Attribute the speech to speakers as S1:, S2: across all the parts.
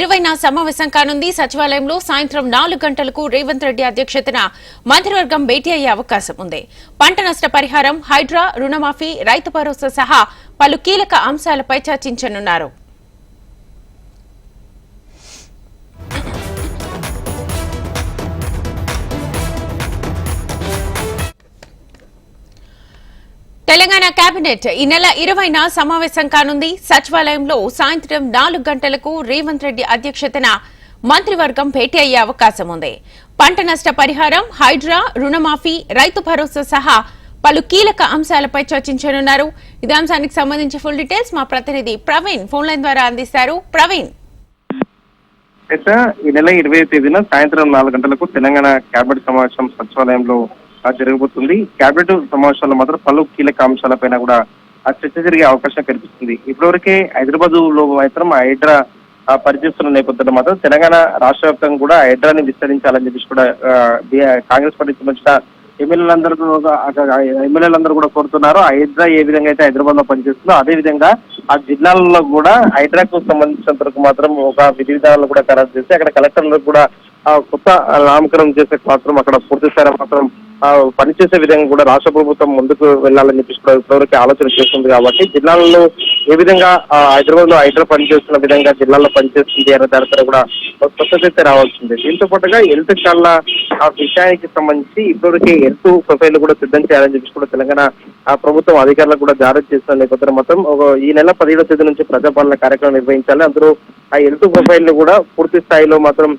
S1: ఇరవైన సమావేశం కానుంది. సచివాలయంలో సాయంత్రం నాలుగు గంటలకు రేవంత్ రెడ్డి అధ్యక్షతన మంత్రివర్గం భేటీ అయ్యే అవకాశం ఉంది. పంట నష్ట పరిహారం హైడ్రా రుణమాఫీ రైతు భరోసా సహా పలు కీలక అంశాలపై చర్చించనున్నారు. తెలంగాణ కేబినెట్ ఈ నెల ఇరవైన సమావేశం కానుంది. సచివాలయంలో సాయంత్రం నాలుగు గంటలకు రేవంత్ రెడ్డి అధ్యక్షతన మంత్రివర్గం భేటీ అయ్యే అవకాశం ఉంది. పంట నష్ట పరిహారం హైడ్రా రుణమాఫీ రైతు భరోసా సహా పలు కీలక అంశాలపై చర్చించనున్నారు. ఇదే అంశానికి సంబంధించి ఫుల్ డీటెయిల్స్ మా ప్రతినిధి ప్రవీణ్ ఫోన్ లైన్ ద్వారా అందిస్తారు. ప్రవీణ్.
S2: ఈ నెల ఇరవై తేదీన సాయంత్రం నాలుగు గంటలకు తెలంగాణ కేబినెట్ సమావేశం సచివాలయంలో జరగబోతుంది. కేబినెట్ సమావేశంలో మాత్రం పలు కీలక అంశాలపైన కూడా ఆ చర్చ జరిగే అవకాశం కనిపిస్తుంది. ఇప్పటివరకే హైదరాబాద్లో మాత్రం ఆ హైడ్రా ఆ, పనిచేస్తున్న నేపథ్యంలో మాత్రం తెలంగాణ రాష్ట్ర వ్యాప్తంగా కూడా హైడ్రాని విస్తరించాలని చెప్పేసి కూడా కాంగ్రెస్ పార్టీకి సంబంధించిన ఎమ్మెల్యేలందరూ ఎమ్మెల్యేలందరూ కూడా కోరుతున్నారు. హైదరా హైడ్రా ఏ విధంగా అయితే హైదరాబాద్లో పనిచేస్తుందో అదే విధంగా ఆ జిల్లాలలో కూడా హైడ్రాకు సంబంధించినంత వరకు మాత్రం ఒక విధి విధానాలు కూడా ఖరారు చేసి అక్కడ కలెక్టర్లకు కూడా కొత్త నామకరణం చేసే మాత్రం అక్కడ పూర్తి స్థాయిలో మాత్రం పనిచేసే విధంగా కూడా రాష్ట్ర ప్రభుత్వం ముందుకు వెళ్ళాలని చెప్పేసి ఇప్పటివరకు ఆలోచన చేస్తుంది కాబట్టి జిల్లాలో ఏ విధంగా ఆ, హైదరాబాద్లో హైడ్రా పనిచేస్తున్న విధంగా జిల్లాలో పనిచేస్తుంది అనే దానిపైన కూడా స్పష్టత అయితే రావాల్సింది దీంతో పాటుగా హెల్త్ శాల ఆ విషయానికి సంబంధించి ఇప్పటివరకు హెల్త్ ప్రొఫైల్ కూడా సిద్ధం చేయాలని చెప్పేసి కూడా తెలంగాణ ఆ ప్రభుత్వం అధికారులకు కూడా జారీ చేస్తున్న నేపథ్యంలో మొత్తం ఒక ఈ నెల పదిహేడో తేదీ నుంచి ప్రజాపాలన కార్యక్రమం నిర్వహించాలి. అందరూ ఆ హెల్త్ ప్రొఫైల్ను కూడా పూర్తి స్థాయిలో మాత్రం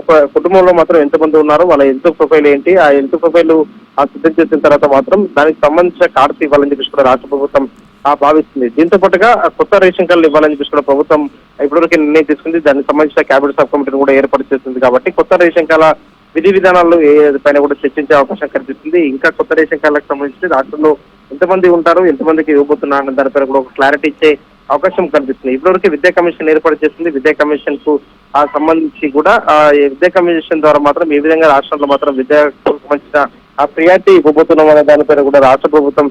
S2: ఒక కుటుంబంలో మాత్రం ఎంతమంది ఉన్నారు వాళ్ళ హెల్త్ ప్రొఫైల్ ఏంటి ఆ హెల్త్ ప్రొఫైల్ ఆ సిద్ధం చేసిన తర్వాత మాత్రం దానికి సంబంధించిన కార్డ్స్ ఇవ్వాలని చెప్పేసి కూడా రాష్ట్ర ప్రభుత్వం ఆ భావిస్తుంది. దీంతో పాటుగా కొత్త రేషన్ కార్డులు ఇవ్వాలని చెప్పేసి కూడా ప్రభుత్వం ఇప్పటివరకు నిర్ణయం తీసుకుంది. దానికి సంబంధించిన క్యాబినెట్ సబ్ కమిటీని కూడా ఏర్పాటు చేస్తుంది కాబట్టి కొత్త రేషన్ కార్డుల విధి విధానాలు ఏ పైన కూడా చర్చించే అవకాశం కనిపిస్తుంది. ఇంకా కొత్త రేషన్ కార్డులకు సంబంధించి రాష్ట్రంలో ఎంతమంది ఉంటారు ఎంతమందికి ఇవ్వబోతున్నారు అన్న దానిపైన కూడా ఒక క్లారిటీ ఇచ్చే అవకాశం కనిపిస్తుంది. ఇప్పటివరకు విద్యా కమిషన్ ఏర్పాటు చేస్తుంది విద్యా కమిషన్కు ఆ సంబంధించి కూడా ఆ విద్యా కమిషన్ ద్వారా మాత్రం ఏ విధంగా రాష్ట్రంలో మాత్రం విద్యాకు సంబంధించిన ఆ ప్రియారిటీ ఇవ్వబోతున్నాం అనే దానిపైన కూడా రాష్ట్ర ప్రభుత్వం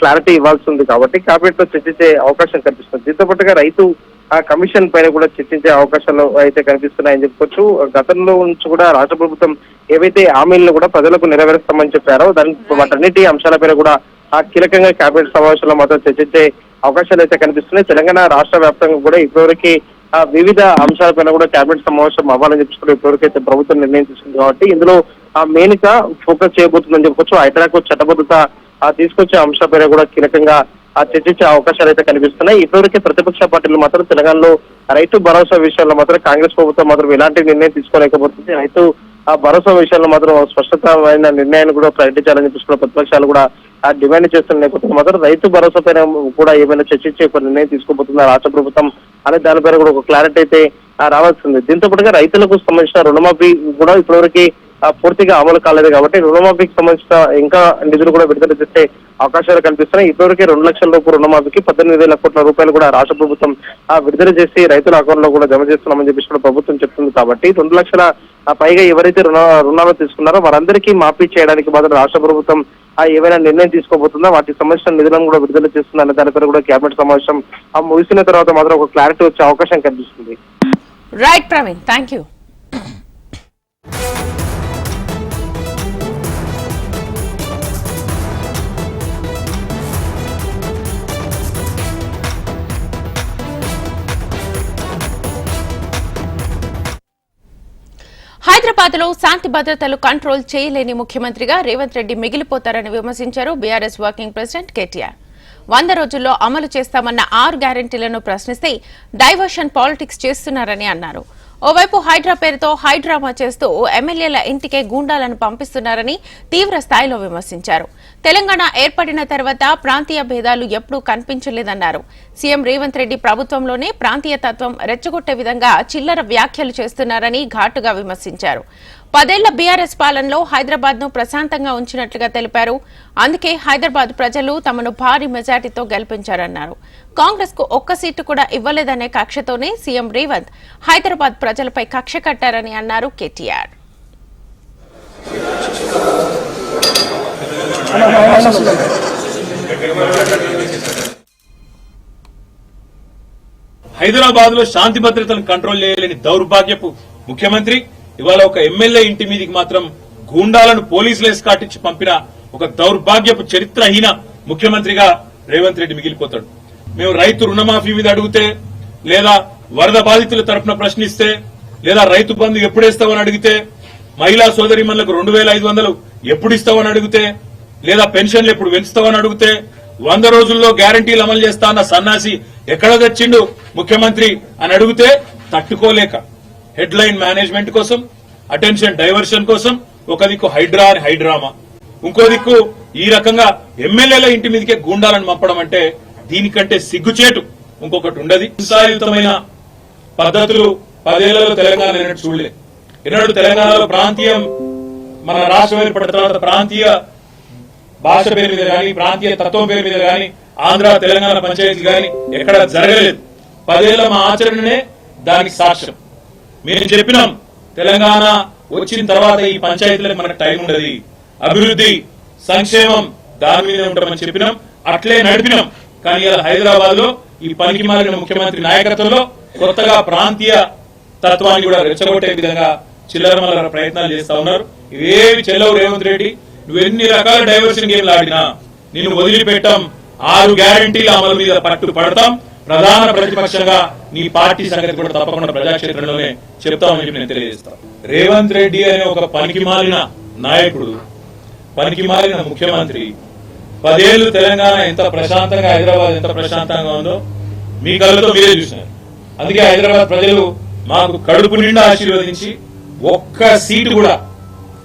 S2: క్లారిటీ ఇవ్వాల్సి ఉంది కాబట్టి కేబినెట్లో చర్చించే అవకాశం కనిపిస్తుంది. దీంతో పాటుగా రైతు ఆ కమిషన్ పైన కూడా చర్చించే అవకాశాలు అయితే కనిపిస్తున్నాయని చెప్పుకోవచ్చు. గతంలో నుంచి కూడా రాష్ట్ర ప్రభుత్వం ఏవైతే హామీలను కూడా ప్రజలకు నెరవేరుస్తామని చెప్పారో దాని వాటన్నిటి అంశాలపైన కూడా ఆ కీలకంగా కేబినెట్ సమావేశంలో మాత్రం చర్చించే అవకాశాలు అయితే కనిపిస్తున్నాయి. తెలంగాణ రాష్ట్ర వ్యాప్తంగా కూడా ఇప్పటివరకు ఆ వివిధ అంశాలపైన కూడా కేబినెట్ సమావేశం అవ్వాలని చెప్పి కూడా ఇప్పటివరకు అయితే ప్రభుత్వం నిర్ణయం తీసుకుంది కాబట్టి ఇందులో ఆ మెయిన్గా ఫోకస్ చేయబోతుందని చెప్పొచ్చు హైదరాబాద్ చట్టబద్ధత తీసుకొచ్చే అంశాలపైన కూడా కీలకంగా ఆ చర్చించే అవకాశాలు అయితే కనిపిస్తున్నాయి. ఇప్పటివరకు ప్రతిపక్ష పార్టీలు మాత్రం తెలంగాణలో రైతు భరోసా విషయంలో మాత్రం కాంగ్రెస్ ప్రభుత్వం మాత్రం ఎలాంటి నిర్ణయం తీసుకోలేకపోతుంది. రైతు ఆ భరోసా విషయంలో మాత్రం స్పష్టతమైన నిర్ణయాన్ని కూడా ప్రకటించాలని చెప్పి ప్రతిపక్షాలు కూడా ఆ డిమాండ్ చేస్తున్న నేపథ్యంలో మాత్రం రైతు భరోసా పైన కూడా ఏమైనా చర్చించే ఒక నిర్ణయం తీసుకోబోతుంది రాష్ట్ర ప్రభుత్వం అనే దానిపైన కూడా ఒక క్లారిటీ అయితే రావాల్సింది. దీంతో పాటుగా రైతులకు సంబంధించిన రుణమాఫీ కూడా ఇప్పటివరకు పూర్తిగా అమలు కాలేదు కాబట్టి రుణమాఫీకి సంబంధించిన ఇంకా నిధులు కూడా విడుదల చేసే అవకాశాలు కనిపిస్తున్నాయి ఇప్పటివరకు రెండు లక్షల రూపాయల రుణమాఫీకి పద్దెనిమిది వేల కోట్ల రూపాయలు కూడా రాష్ట్ర ప్రభుత్వం ఆ, విడుదల చేసి రైతుల అకౌంట్లో కూడా జమ చేస్తున్నామని చెప్పేసి కూడా ప్రభుత్వం చెప్తుంది కాబట్టి రెండు లక్షల పైగా ఎవరైతే రుణ రుణాలు తీసుకున్నారో వారందరికీ మాఫీ చేయడానికి మాత్రం రాష్ట్ర ప్రభుత్వం ఏవైనా నిర్ణయం తీసుకోబోతుందా? వాటికి సంబంధించిన నిధులను కూడా విడుదల చేస్తుందా? దాని దానిపై కూడా కేబినెట్ సమావేశం ఆ ముగిసిన తర్వాత మాత్రం ఒక క్లారిటీ వచ్చే అవకాశం కనిపిస్తుంది.
S1: రైట్ ప్రవీణ్ థ్యాంక్ యూ హైదరాబాద్లో శాంతి భద్రతలు కంట్రోల్ చేయలేని ముఖ్యమంత్రిగా రేవంత్ రెడ్డి మిగిలిపోతారని విమర్శించారు బీఆర్ఎస్ వర్కింగ్ ప్రెసిడెంట్ కేటీఆర్. వంద రోజుల్లో అమలు చేస్తామన్న ఆరు గ్యారంటీలను ప్రశ్నిస్తే డైవర్షన్ పాలిటిక్స్ చేస్తున్నారని అన్నారు. ఓవైపు హైడ్రా పేరుతో హైడ్రామా చేస్తూ ఎమ్మెల్యేల ఇంటికే గూండాలను పంపిస్తున్నారని తీవ్ర స్థాయిలో విమర్శించారు. తెలంగాణ ఏర్పడిన తర్వాత ప్రాంతీయ భేదాలు ఎప్పుడూ కనిపించలేదన్నారు. సీఎం రేవంత్ రెడ్డి ప్రభుత్వంలోనే ప్రాంతీయ తత్వం రెచ్చగొట్టే విధంగా చిల్లర వ్యాఖ్యలు చేస్తున్నారని ఘాటుగా విమర్శించారు. పదేళ్ళ బీఆర్ఎస్ పాలనలో హైదరాబాద్ను ప్రశాంతంగా ఉంచినట్లుగా తెలిపారు. అందుకే హైదరాబాద్ ప్రజలు తమను భారీ మెజార్టీతో గెలిపించారన్నారు. కాంగ్రెస్కు ఒక్క సీటు కూడా ఇవ్వలేదనే కక్షతోనే సీఎం రేవంత్ హైదరాబాద్ ప్రజలపై కక్ష కట్టారని అన్నారు కేటీఆర్.
S3: హైదరాబాద్లో శాంతి భద్రతలను కంట్రోల్ చేయలేని దౌర్భాగ్యపు ముఖ్యమంత్రి ఇవాళ ఒక ఎమ్మెల్యే ఇంటి మీదకి మాత్రం గూండాలను పోలీసులు ఎస్కాటించి పంపిన ఒక దౌర్భాగ్యపు చరిత్రహీన ముఖ్యమంత్రిగా రేవంత్ రెడ్డి మిగిలిపోతాడు. మేము రైతు రుణమాఫీ మీద అడిగితే లేదా వరద బాధితుల తరపున ప్రశ్నిస్తే లేదా రైతు బంధు ఎప్పుడేస్తామని అడిగితే మహిళా సోదరిమణులకు రెండు వేల ఐదు వందలు ఎప్పుడు ఇస్తామని అడిగితే లేదా పెన్షన్లు ఎప్పుడు పెంచుతామని అడిగితే వంద రోజుల్లో గ్యారంటీలు అమలు చేస్తా అన్న సన్నాసి ఎక్కడ తెచ్చిండు ముఖ్యమంత్రి అని అడిగితే తట్టుకోలేక హెడ్ లైన్ మేనేజ్మెంట్ కోసం అటెన్షన్ డైవర్షన్ కోసం ఒక దిక్కు హైడ్రా అని హైడ్రామా. ఇంకో దిక్కు ఈ రకంగా ఎమ్మెల్యేల ఇంటి మీదకే గూండాలను పంపడం అంటే దీనికంటే సిగ్గుచేటు ఇంకొకటి ఉండదు. హింసాయుతమైన పద్ధతులు పదేళ్ళలో తెలంగాణ ఎన్నడూ చూడలేదు ఎన్నడూ తెలంగాణలో ప్రాంతీయం మన రాష్ట్రం ఏర్పడిన తర్వాత ప్రాంతీయ భాష పేరు మీద గాని ప్రాంతీయ తత్వం పేరు మీద గాని ఆంధ్ర తెలంగాణ పంచాయతీ కానీ ఎక్కడ జరగలేదు. పదేళ్ళ మా ఆచరణనే దానికి సాక్ష్యం. మేము చెప్పినాం తెలంగాణ వచ్చిన తర్వాత ఈ పంచాయతీలకు మనకు టైం ఉండదు. అభివృద్ధి సంక్షేమం దాని మీద ఉంటామని చెప్పినాం అట్లే నడిపినాం. కానీ ఇలా హైదరాబాద్లో ఈ పనికి మారిన ముఖ్యమంత్రి నాయకత్వంలో కొత్తగా ప్రాంతీయ తత్వాన్ని కూడా రెచ్చగొట్టే విధంగా చిల్లర ప్రయత్నాలు చేస్తా ఉన్నారు. ఇవేవి చెల్లవు రేవంత్ రెడ్డి నువ్వు ఎన్ని రకాల డైవర్షన్ గేమ్లు ఆడినా నిన్ను వదిలిపెట్టాం. ఆరు గ్యారంటీల అమలు మీద పట్టు పడతాం ప్రధాన ప్రతిపక్షంగా నీ పార్టీ సంగతి కూడా తప్పకుండా ప్రజాక్షేత్రంలోనే చెప్తామని చెప్పి నేను తెలియజేస్తాను రేవంత్ రెడ్డి అనే ఒక పనికి మాలిన నాయకుడు పనికి మాలిన ముఖ్యమంత్రి పదేళ్ళు తెలంగాణ ఎంత ప్రశాంతంగా హైదరాబాద్ ఎంత ప్రశాంతంగా ఉందో మీ కళ్ళతో మీరే చూసినారు అందుకే హైదరాబాద్ ప్రజలు మాకు కడుపు నిండా ఆశీర్వదించి ఒక్క సీటు కూడా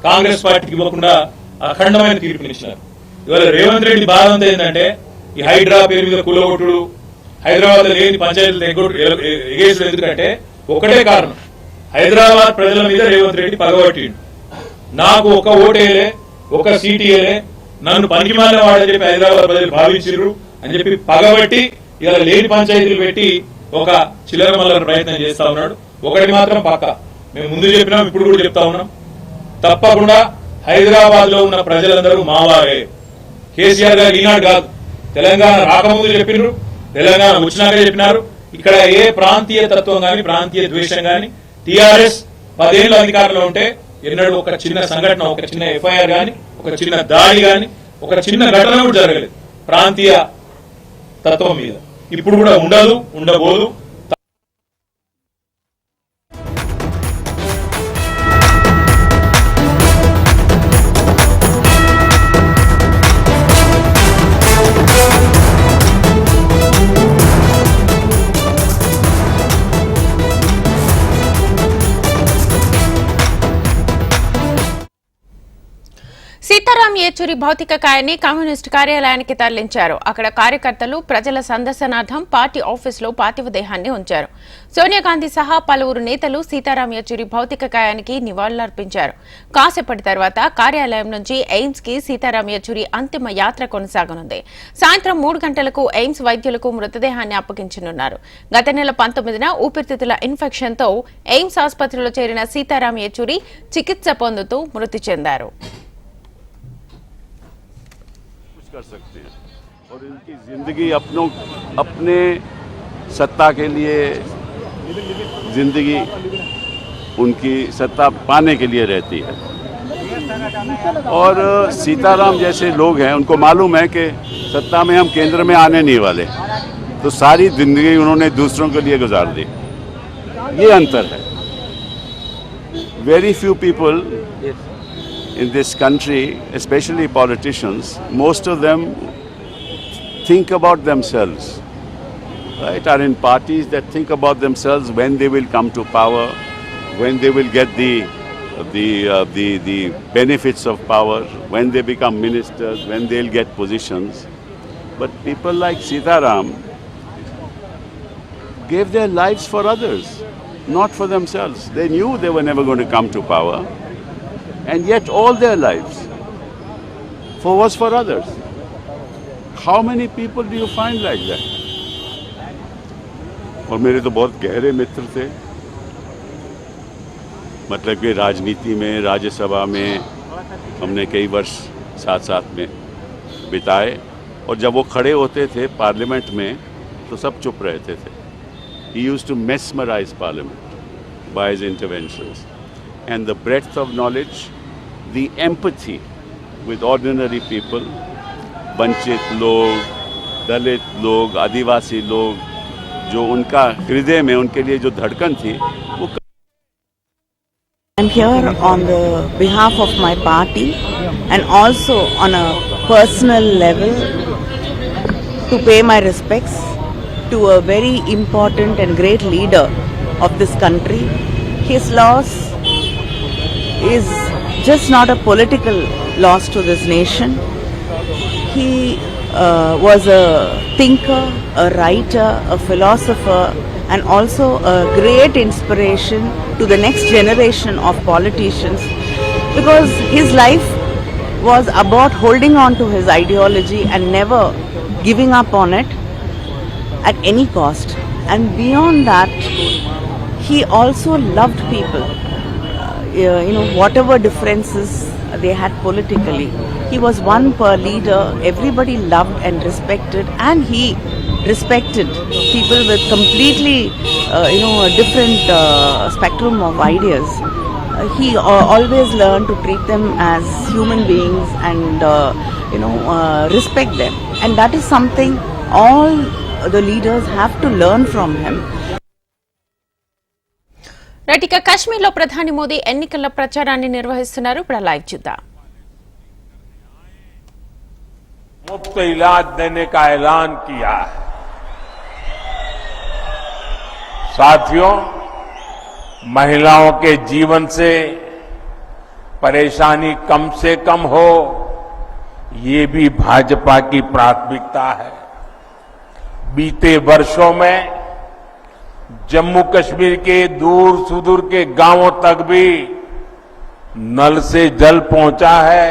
S3: కాంగ్రెస్ పార్టీకి ఇవ్వకుండా అఖండమైన తీర్పునిచ్చినారు ఇవాళ రేవంత్ రెడ్డి బాధ అంతా ఏంటంటే ఈ హైడ్రా పేరు మీద కులగొట్టుడు హైదరాబాద్లో లేని పంచాయతీలు ఎగ్గొట్టు- ఎగేసుడు ఎందుకంటే ఒకటే కారణం. హైదరాబాద్ ప్రజల మీద రేవంత్ రెడ్డి పగబట్టిండు నాకు ఒక ఓటేలే ఒక సీటీఏలే నన్ను పనికిమాలిన వాడని చెప్పి హైదరాబాద్ ప్రజలు భావించారు అని చెప్పి పగబట్టి ఇలా లేని పంచాయతీలు పెట్టి ఒక చిల్లర మల్లర ప్రయత్నం చేస్తా ఉన్నాడు. ఒకటి మాత్రం పక్క. మేము ముందు చెప్పినాం ఇప్పుడు కూడా చెప్తా ఉన్నాం. తప్పకుండా హైదరాబాద్లో ఉన్న ప్రజలందరూ మావారే. కేసీఆర్ గారు ఈనాడు కాదు. తెలంగాణ రాకముందు చెప్పినారు తెలంగాణ వచ్చినాక చెప్పినారు. ఇక్కడ ఏ ప్రాంతీయ తత్వం కానీ ప్రాంతీయ ద్వేషం కానీ టిఆర్ఎస్ పదేళ్ళు అధికారంలో ఉంటే ఎన్నడూ ఒక చిన్న సంఘటన ఒక చిన్న ఎఫ్ఐఆర్ కానీ ఒక చిన్న దాడి కానీ ఒక చిన్న ఘటన కూడా జరగలేదు. ప్రాంతీయ తత్వం మీద. ఇప్పుడు కూడా ఉండదు ఉండబోదు.
S1: ఏచూరి భౌతిక కాయాన్ని కమ్యూనిస్టు కార్యాలయానికి తరలించారు. అక్కడ కార్యకర్తలు ప్రజల సందర్శనార్థం పార్టీ ఆఫీసులో పార్థివ దేహాన్ని ఉంచారు. సోనియా గాంధీ సహా పలువురు నేతలు సీతారాం యేచూరి భౌతిక కాయానికి నివాళులర్పించారు. కాసేపటి తర్వాత కార్యాలయం నుంచి ఎయిమ్స్కి సీతారాం యేచూరి అంతిమ యాత్ర కొనసాగనుంది. సాయంత్రం మూడు గంటలకు ఎయిమ్స్ వైద్యులకు మృతదేహాన్ని అప్పగించనున్నారు. గత నెల పంతొమ్మిదిన ఊపిరితిత్తుల ఇన్ఫెక్షన్తో ఎయిమ్స్ ఆసుపత్రిలో చేరిన సీతారాం యేచూరి చికిత్స పొందుతూ మృతి చెందారు.
S4: कर सकते हैं और इनकी ज़िंदगी अपनों, अपने सत्ता के लिए ज़िंदगी उनकी सत्ता पाने के लिए रहती है। और सीताराम जैसे लोग हैं, उनको मालूम है कि सत्ता में हम केंद्र में आने नहीं वाले तो सारी ज़िंदगी उन्होंने दूसरों के लिए गुजार दी। ये अंतर है। Very few people in this country, especially politicians, most of them think about themselves, right? Are in parties that think about themselves when they will come to power, when they will get the the uh, the the benefits of power, when they become ministers, when they'll get positions. But people like Sitaram gave their lives for others, not for themselves. They knew they were never going to come to power and yet all their lives for was for others. How many people do you find like that? और मेरे तो बहुत गहरे मित्र थे मतलब कि राजनीति में राज्यसभा में हमने कई वर्ष साथ साथ में बिताए और जब वो खड़े होते थे पार्लियामेंट में तो सब चुप रहते थे he used to mesmerize Parliament by his interventions. And the breadth of knowledge, the empathy with ordinary people, वंचित लोग दलित लोग आदिवासी लोग जो उनका हृदय में उनके लिए जो धड़कन थी वो
S5: I'm here on the behalf of my party and also on a personal level to pay my respects to a very important and great leader of this country. His loss is just not a political loss to this nation. He uh, was a thinker, a writer, a philosopher, and also a great inspiration to the next generation of politicians because his life was about holding on to his ideology and never giving up on it at any cost. And beyond that, he also loved people you know, whatever differences they had politically. He was one per leader, everybody loved and respected, and he respected people with completely, uh, you know, a different uh, spectrum of ideas. Uh, he uh, always learned to treat them as human beings and, uh, you know, uh, respect them. And that is something all the leaders have to learn from him.
S1: Right ఇక కశ్మీర్లో ప్రధాని మోదీ ఎన్నికల ప్రచారాన్ని నిర్వహిస్తున్నారు ఇప్పుడు ఆ live చూద్దాం
S6: मुफ्त इलाज देने का ऐलान किया है साथियों महिलाओं के जीवन से परेशानी कम से कम हो ये भी भाजपा की प्राथमिकता है बीते वर्षों में जम्मू कश्मीर के दूर सुदूर के गाँवों तक भी नल से जल पहुँचा है,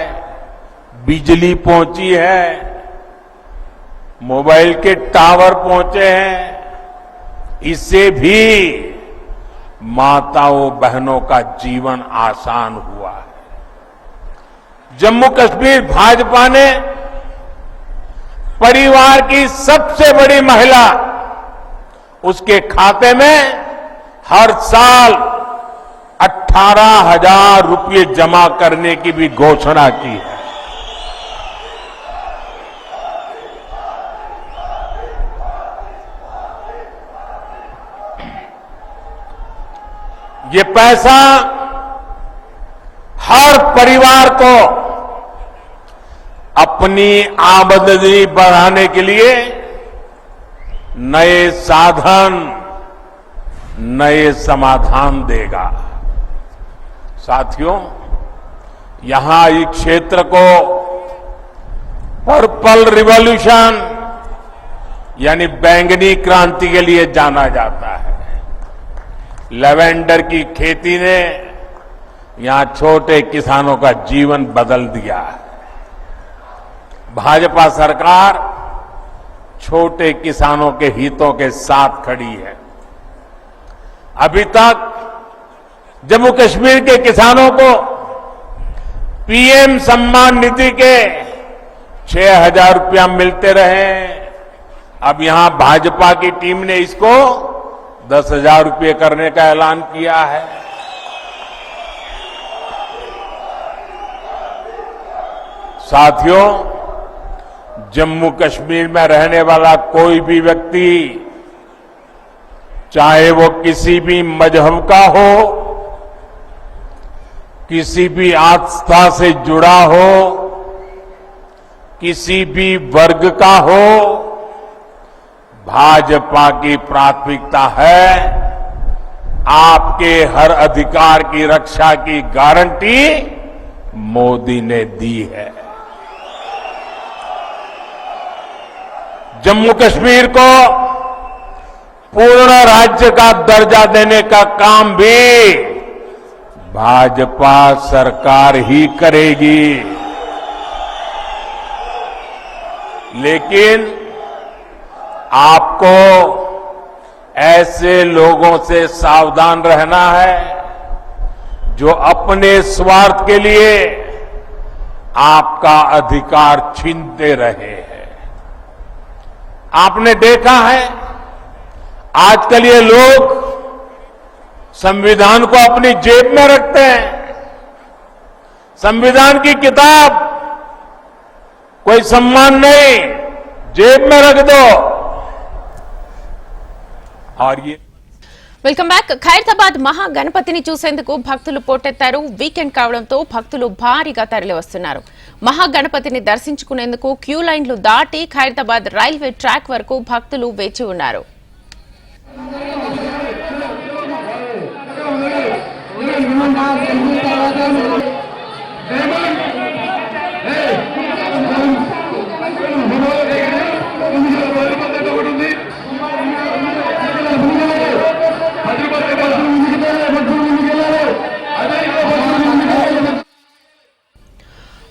S6: बिजली पहुँची है, मोबाइल के टावर पहुँचे हैं। इससे भी माताओं बहनों का जीवन आसान हुआ है। जम्मू कश्मीर भाजपा ने परिवार की सबसे बड़ी महिला उसके खाते में हर साल अठारह हज़ार रुपये जमा करने की भी घोषणा की है। ये पैसा हर परिवार को अपनी आमदनी बढ़ाने के लिए नए साधन, नए समाधान देगा। साथियों, यहाँ इस क्षेत्र को पर्पल रिवॉल्यूशन, यानी बैंगनी क्रांति के लिए जाना जाता है। लेवेंडर की खेती ने यहाँ छोटे किसानों का जीवन बदल दिया है। भाजपा सरकार छोटे किसानों के हितों के साथ खड़ी है। अभी तक जम्मू कश्मीर के किसानों को पीएम सम्मान निधि के छह हज़ार रुपया मिलते रहे। अब यहाँ भाजपा की टीम ने इसको दस हज़ार रुपये करने का ऐलान किया है। साथियों जम्मू कश्मीर में रहने वाला कोई भी व्यक्ति, चाहे वो किसी भी मज़हब का हो, किसी भी आस्था से जुड़ा हो, किसी भी वर्ग का हो, भाजपा की प्राथमिकता है, आपके हर अधिकार की रक्षा की गारंटी मोदी ने दी है। जम्मू कश्मीर को पूर्ण राज्य का दर्जा देने का काम भी भाजपा सरकार ही करेगी। लेकिन आपको ऐसे लोगों से सावधान रहना है जो अपने स्वार्थ के लिए आपका अधिकार छीनते रहे हैं। आपने देखा है, आजकल ये लोग संविधान को अपनी जेब में रखते हैं। संविधान की किताब, कोई सम्मान नहीं, जेब में रख दो। और ये
S1: వెల్కమ్ బ్యాక్ ఖైరతాబాద్ మహా గణపతిని చూసేందుకు భక్తులు పోటెత్తారు వీకెండ్ కావడంతో భక్తులు భారీగా తరలి వస్తున్నారు మహా గణపతిని దర్శించుకునేందుకు క్యూ లైన్లు దాటి ఖైరతాబాద్ రైల్వే ట్రాక్ వరకు భక్తులు వేచి ఉన్నారు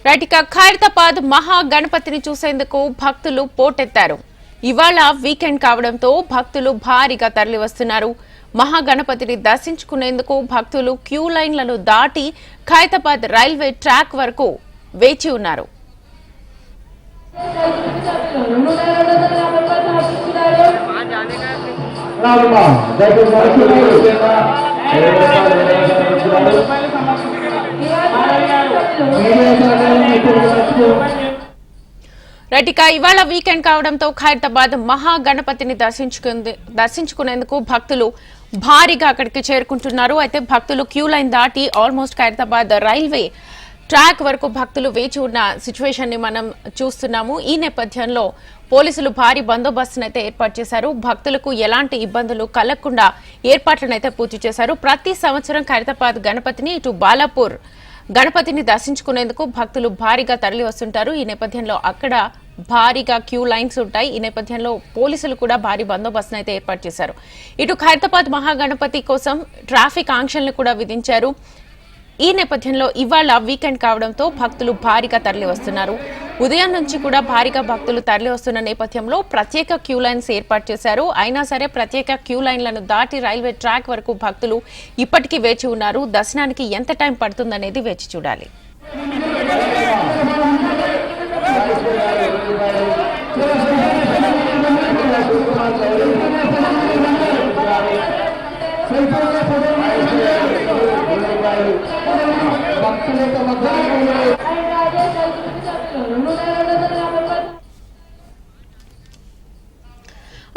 S1: రైట్ ఖైరతాబాద్ మహా గణపతిని చూసేందుకు భక్తులు పోటెత్తారు. ఇవాళ వీకెండ్ కావడంతో భక్తులు భారీగా తరలి వస్తున్నారు దర్శించుకునేందుకు భక్తులు క్యూ లైన్లను దాటి ఖైరతాబాద్ రైల్వే ట్రాక్ వరకు వేచి ఉన్నారు. రటిక ఇవాళ వీకెండ్ కావడంతో ఖైరతాబాద్ మహాగణపతిని దర్శించుకుంది దర్శించుకునేందుకు భక్తులు భారీగా అక్కడికి చేరుకుంటున్నారు. అయితే భక్తులు క్యూ లైన్ దాటి ఆల్మోస్ట్ ఖైరతాబాద్ రైల్వే ట్రాక్ వరకు భక్తులు వేచి ఉన్న సిచ్యువేషన్ని మనం చూస్తున్నాము. ఈ నేపథ్యంలో పోలీసులు భారీ బందోబస్తును అయితే ఏర్పాటు చేశారు. భక్తులకు ఎలాంటి ఇబ్బందులు కలగకుండా ఏర్పాట్లను అయితే పూర్తి చేశారు. ప్రతి సంవత్సరం ఖైరతాబాద్ గణపతిని ఇటు బాలాపూర్ గణపతిని దర్శించుకునేందుకు భక్తులు భారీగా తరలి వస్తుంటారు. ఈ నేపథ్యంలో అక్కడ భారీగా క్యూ లైన్స్ ఉంటాయి. ఈ నేపథ్యంలో పోలీసులు కూడా భారీ బందోబస్తును అయితే ఏర్పాటు చేశారు. ఇటు ఖైరతాబాద్ మహాగణపతి కోసం ట్రాఫిక్ ఆంక్షలను కూడా విధించారు. ఈ నేపథ్యంలో ఇవాళ వీకెండ్ కావడంతో భక్తులు భారీగా తరలి వస్తున్నారు. ఉదయం నుంచి కూడా భారీగా భక్తులు తరలి వస్తున్న నేపథ్యంలో ప్రత్యేక క్యూ లైన్స్ ఏర్పాటు చేశారు. అయినా సరే ప్రత్యేక క్యూ లైన్లను దాటి రైల్వే ట్రాక్ వరకు భక్తులు ఇప్పటికీ వేచి ఉన్నారు. దర్శనానికి ఎంత టైం పడుతుందనేది వేచి చూడాలి.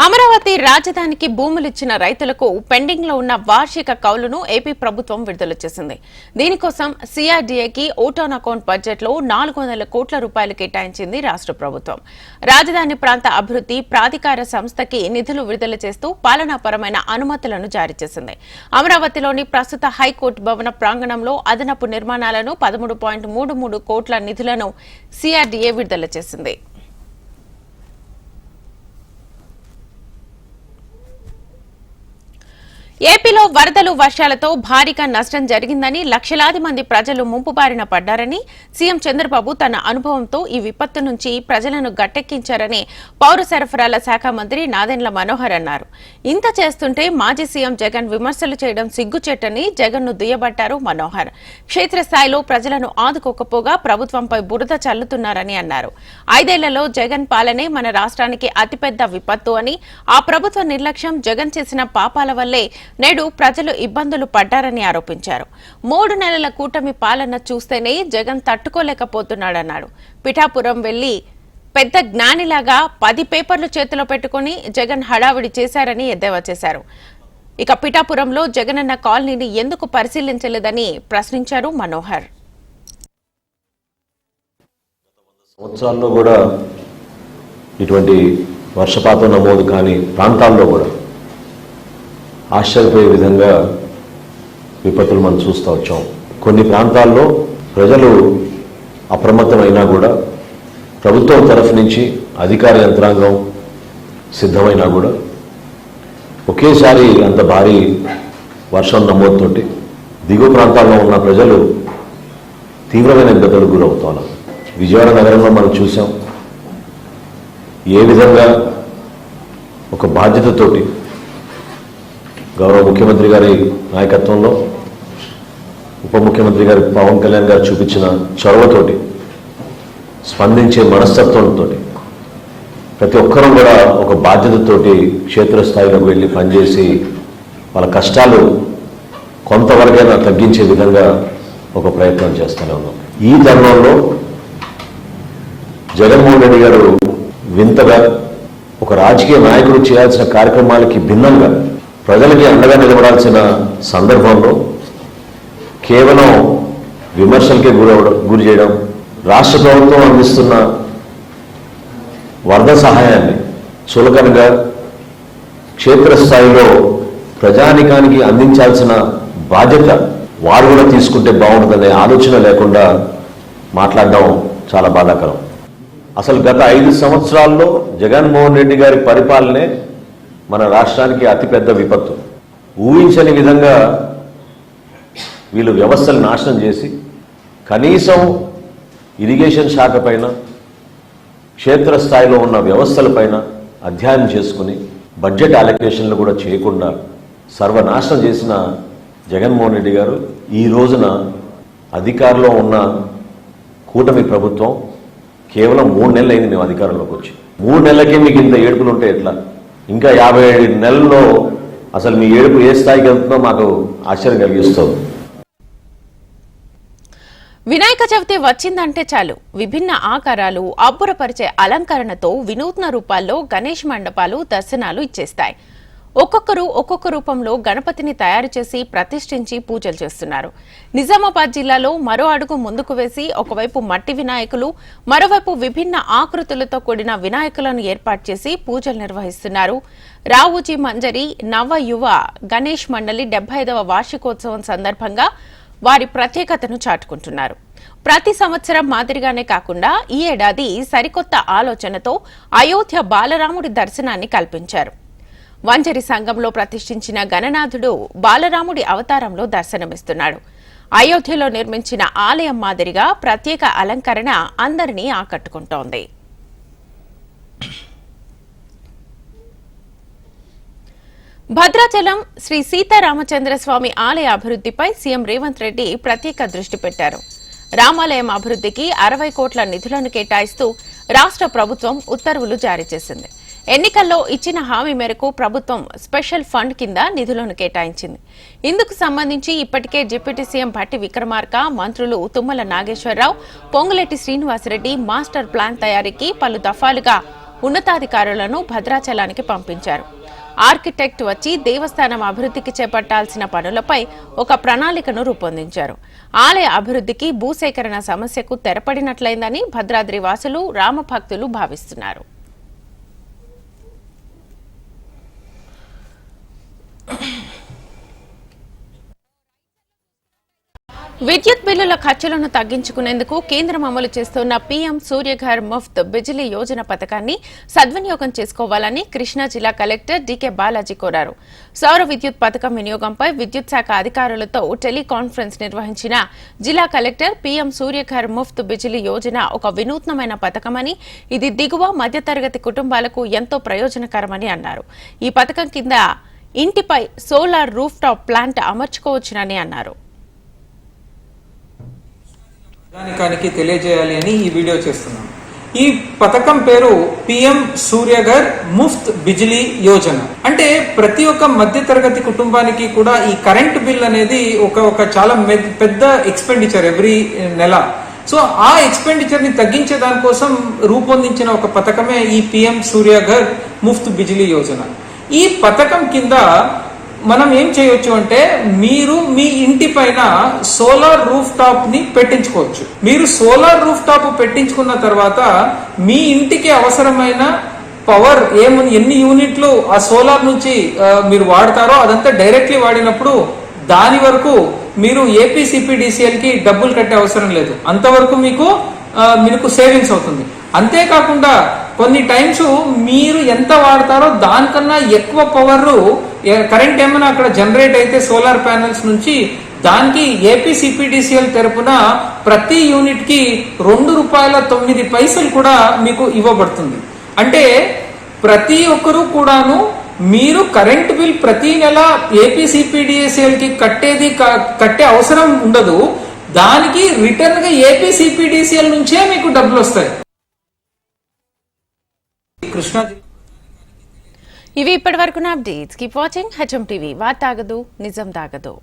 S1: అమరావతి రాజధానికి భూములిచ్చిన రైతులకు పెండింగ్లో ఉన్న వార్షిక కౌలును ఏపీ ప్రభుత్వం విడుదల చేసింది. దీనికోసం సిఆర్డీఏకి ఓటాన్ అకౌంట్ బడ్జెట్లో నాలుగు వందల కోట్ల రూపాయలు కేటాయించింది రాష్ట్ర ప్రభుత్వం. రాజధాని ప్రాంత అభివృద్ధి ప్రాధికార సంస్థకి నిధులు విడుదల చేస్తూ పాలనాపరమైన అనుమతులను జారీ చేసింది. అమరావతిలోని ప్రస్తుత హైకోర్టు భవన ప్రాంగణంలో అదనపు నిర్మాణాలను పదమూడు పాయింట్ మూడు మూడు కోట్ల నిధులను సిఆర్డీఏ విడుదల చేసింది. ఏపీలో వరదలు వర్షాలతో భారీగా నష్టం జరిగిందని లక్షలాది మంది ప్రజలు ముంపుబారిన పడ్డారని సీఎం చంద్రబాబు తన అనుభవంతో ఈ విపత్తు నుంచి ప్రజలను గట్టెక్కించారని పౌర సరఫరాల శాఖ మంత్రి నాదెండ్ల మనోహర్ అన్నారు. ఇంత చేస్తుంటే మాజీ సీఎం జగన్ విమర్శలు చేయడం సిగ్గుచేటని జగన్ను దుయ్యబట్టారు మనోహర్. క్షేత్రస్థాయిలో ప్రజలను ఆదుకోకపోగా ప్రభుత్వంపై బురద చల్లుతున్నారని అన్నారు. ఐదేళ్ళలో జగన్ పాలనే మన రాష్ట్రానికి అతిపెద్ద విపత్తు అని ఆ ప్రభుత్వ నిర్లక్ష్యం జగన్ చేసిన పాపాల వల్లే నేడు ప్రజలు ఇబ్బందులు పడ్డారని ఆరోపించారు. మూడు నెలల కూటమి పాలన చూస్తేనే జగన్ తట్టుకోలేకపోతున్నాడన్నాడు. పిఠాపురం వెళ్ళి పెద్ద జ్ఞానిలాగా పది పేపర్లు చేతిలో పెట్టుకుని జగన్ హడావిడి చేశారని ఎద్దేవా చేశారు. ఇక పిఠాపురంలో జగనన్న కాలనీని ఎందుకు పరిశీలించలేదని ప్రశ్నించారు మనోహర్.
S7: సంవత్సరాల్లో కూడా ఇటువంటి వర్షపాతం నమోదు కాని ప్రాంతాల్లో కూడా ఆశ్చర్యపోయే విధంగా విపత్తులు మనం చూస్తూ వచ్చాం. కొన్ని ప్రాంతాల్లో ప్రజలు అప్రమత్తమైనా కూడా ప్రభుత్వం తరఫు నుంచి అధికార యంత్రాంగం సిద్ధమైనా కూడా ఒకేసారి అంత భారీ వర్షం నమోదుతోటి దిగువ ప్రాంతాల్లో ఉన్న ప్రజలు తీవ్రమైన ఇబ్బందులకు గురవుతున్నారు. విజయవాడ నగరంలో మనం చూసాం. ఏ విధంగా ఒక బాధ్యతతోటి గౌరవ ముఖ్యమంత్రి గారి నాయకత్వంలో ఉప ముఖ్యమంత్రి గారి పవన్ కళ్యాణ్ గారు చూపించిన చొరవతోటి స్పందించే మనస్తత్వంతో ప్రతి ఒక్కరూ కూడా ఒక బాధ్యతతోటి క్షేత్రస్థాయిలోకి వెళ్ళి పనిచేసి వాళ్ళ కష్టాలు కొంతవరకైనా తగ్గించే విధంగా ఒక ప్రయత్నం చేస్తూనే ఉన్నాం. ఈ తరుణంలో జగన్మోహన్ రెడ్డి గారు వింతగా ఒక రాజకీయ నాయకుడు చేయాల్సిన కార్యక్రమాలకి భిన్నంగా ప్రజలకి అండగా నిలబడాల్సిన సందర్భంలో కేవలం విమర్శలకే గురవడం గురి చేయడం రాష్ట్ర ప్రభుత్వం అందిస్తున్న వరద సహాయాన్ని చులకనగా క్షేత్రస్థాయిలో ప్రజానికానికి అందించాల్సిన బాధ్యత వారు కూడా తీసుకుంటే బాగుంటుందనే ఆలోచన లేకుండా మాట్లాడడం చాలా బాధాకరం. అసలు గత ఐదు సంవత్సరాల్లో జగన్మోహన్ రెడ్డి గారి పరిపాలనే మన రాష్ట్రానికి అతిపెద్ద విపత్తు. ఊహించని విధంగా వీళ్ళు వ్యవస్థలు నాశనం చేసి కనీసం ఇరిగేషన్ శాఖ పైన క్షేత్రస్థాయిలో ఉన్న వ్యవస్థలపైన అధ్యయనం చేసుకుని బడ్జెట్ అలొకేషన్లు కూడా చేయకుండా సర్వనాశనం చేసిన జగన్మోహన్ రెడ్డి గారు ఈ రోజున అధికారంలో ఉన్న కూటమి ప్రభుత్వం కేవలం మూడు నెలలు అయింది మేము అధికారంలోకి వచ్చి. మూడు నెలలకే మీకు ఇంత ఏడుపులు ఉంటే ఎట్లా? ఇంకా యాభై ఏడు నెలల్లో అసలు మీ ఏడుపు ఏ స్థాయికి వెళ్తుందో మాకు ఆశ్చర్యం కలిగిస్తుంది.
S1: వినాయక చవితి వచ్చిందంటే చాలు. విభిన్న ఆకారాలు అబ్బురపరిచే అలంకరణతో వినూత్న రూపాల్లో గణేష్ మండపాలు దర్శనాలు ఇచ్చేస్తాయి. ఒక్కొక్కరు ఒక్కొక్క రూపంలో గణపతిని తయారు చేసి ప్రతిష్ఠించి పూజలు చేస్తున్నారు. నిజామాబాద్ జిల్లాలో మరో అడుగు ముందుకు వేసి ఒకవైపు మట్టి వినాయకులు మరోవైపు విభిన్న ఆకృతులతో కూడిన వినాయకులను ఏర్పాటు చేసి పూజలు నిర్వహిస్తున్నారు. రావుజీ మంజరి నవ యువ గణేష్ మండలి డెబ్బై ఐదవ వార్షికోత్సవం సందర్భంగా వారి ప్రత్యేకతను చాటుకుంటున్నారు. ప్రతి సంవత్సరం మాదిరిగానే కాకుండా ఈ ఏడాది సరికొత్త ఆలోచనతో అయోధ్య బాలరాముడి దర్శనాన్ని కల్పించారు. వంజరి సంఘంలో ప్రతిష్ఠించిన గణనాథుడు బాలరాముడి అవతారంలో దర్శనమిస్తున్నాడు. అయోధ్యలో నిర్మించిన ఆలయం మాదిరిగా ప్రత్యేక అలంకరణ అందరినీ ఆకట్టుకుంటోంది. భద్రాచలం శ్రీ సీతారామచంద్ర స్వామి ఆలయ అభివృద్ధిపై సీఎం రేవంత్ రెడ్డి ప్రత్యేక దృష్టి పెట్టారు. రామాలయం అభివృద్ధికి అరవై కోట్ల నిధులను కేటాయిస్తూ రాష్ట్ర ప్రభుత్వం ఉత్తర్వులు జారీ చేసింది. ఎన్నికల్లో ఇచ్చిన హామీ మేరకు ప్రభుత్వం స్పెషల్ ఫండ్ కింద నిధులను కేటాయించింది. ఇందుకు సంబంధించి ఇప్పటికే డిప్యూటీ సీఎం భట్టి విక్రమార్క మంత్రులు తుమ్మల నాగేశ్వరరావు పొంగులెట్టి శ్రీనివాసరెడ్డి మాస్టర్ ప్లాన్ తయారీకి పలు దఫాలుగా ఉన్నతాధికారులను భద్రాచలానికి పంపించారు. ఆర్కిటెక్ట్ వచ్చి దేవస్థానం అభివృద్ధికి చేపట్టాల్సిన పనులపై ఒక ప్రణాళికను రూపొందించారు. ఆలయ అభివృద్ధికి భూసేకరణ సమస్యకు తెరపడినట్లయిందని భద్రాద్రి వాసులు రామభక్తులు భావిస్తున్నారు. విద్యుత్ బిల్లుల ఖర్చులను తగ్గించుకునేందుకు కేంద్రం అమలు చేస్తున్న పీఎం సూర్యఘర్ ముఫ్త్ బిజిలీ యోజన పథకాన్ని సద్వినియోగం చేసుకోవాలని కృష్ణా జిల్లా కలెక్టర్ డీకే బాలాజీ కోరారు. సౌర విద్యుత్ పథకం వినియోగంపై విద్యుత్ శాఖ అధికారులతో టెలికాన్ఫరెన్స్ నిర్వహించిన జిల్లా కలెక్టర్ పీఎం సూర్యఘర్ ముఫ్త్ బిజిలీ యోజన ఒక వినూత్నమైన పథకమని ఇది దిగువ మధ్యతరగతి కుటుంబాలకు ఎంతో ప్రయోజనకరమని అన్నారు. ఈ పథకం కింద ఇంటిపై సోలార్ రూఫ్ టాప్ ప్లాంట్ అమర్చుకోవచ్చునని అన్నారు.
S8: ప్రజానికానికి తెలియజేయాలి అని ఈ వీడియో చేస్తున్నాం. ఈ పథకం పేరు పిఎం సూర్యగర్ ముఫ్త్ బిజిలీ యోజన. అంటే ప్రతి ఒక్క మధ్య తరగతి కుటుంబానికి కూడా ఈ కరెంట్ బిల్ అనేది ఒక ఒక చాలా మె- పెద్ద ఎక్స్పెండిచర్ ఎవ్రీ నెల. సో ఆ ఎక్స్పెండిచర్ని తగ్గించే దానికోసం రూపొందించిన ఒక పథకమే ఈ పిఎం సూర్యగర్ ముఫ్త్ బిజిలీ యోజన. ఈ పథకం కింద మనం ఏం చేయొచ్చు అంటే మీరు మీ ఇంటి పైన సోలార్ రూఫ్ టాప్ని పెట్టించుకోవచ్చు. మీరు సోలార్ రూఫ్ టాప్ పెట్టించుకున్న తర్వాత మీ ఇంటికి అవసరమైన పవర్ ఏముంది ఎన్ని యూనిట్లు ఆ సోలార్ నుంచి మీరు వాడతారో అదంతా డైరెక్ట్లీ వాడినప్పుడు దాని వరకు మీరు ఏపీ కి డబ్బులు కట్టే అవసరం లేదు. అంతవరకు మీకు మీకు సేవింగ్స్ అవుతుంది. అంతేకాకుండా కొన్ని టైమ్స్ మీరు ఎంత వాడతారో దానికన్నా ఎక్కువ పవర్ కరెంట్ ఏమైనా అక్కడ జనరేట్ అయితే సోలార్ ప్యానెల్స్ నుంచి దానికి ఏపీసీపీడీసీఎల్ తరపున ప్రతి యూనిట్కి రెండు రూపాయల తొమ్మిది పైసలు కూడా మీకు ఇవ్వబడుతుంది. అంటే ప్రతి ఒక్కరూ కూడాను మీరు కరెంట్ బిల్ ప్రతి నెల ఏపీ కి కట్టేది క- కట్టే అవసరం ఉండదు. దానికి రిటర్న్గా నుంచే మీకు డబ్బులు వస్తాయి. కృష్ణా
S1: ఇవి ఇప్పటి వరకు నా updates. Keep watching HM TV వార్తాగదు నిజం తాగదు.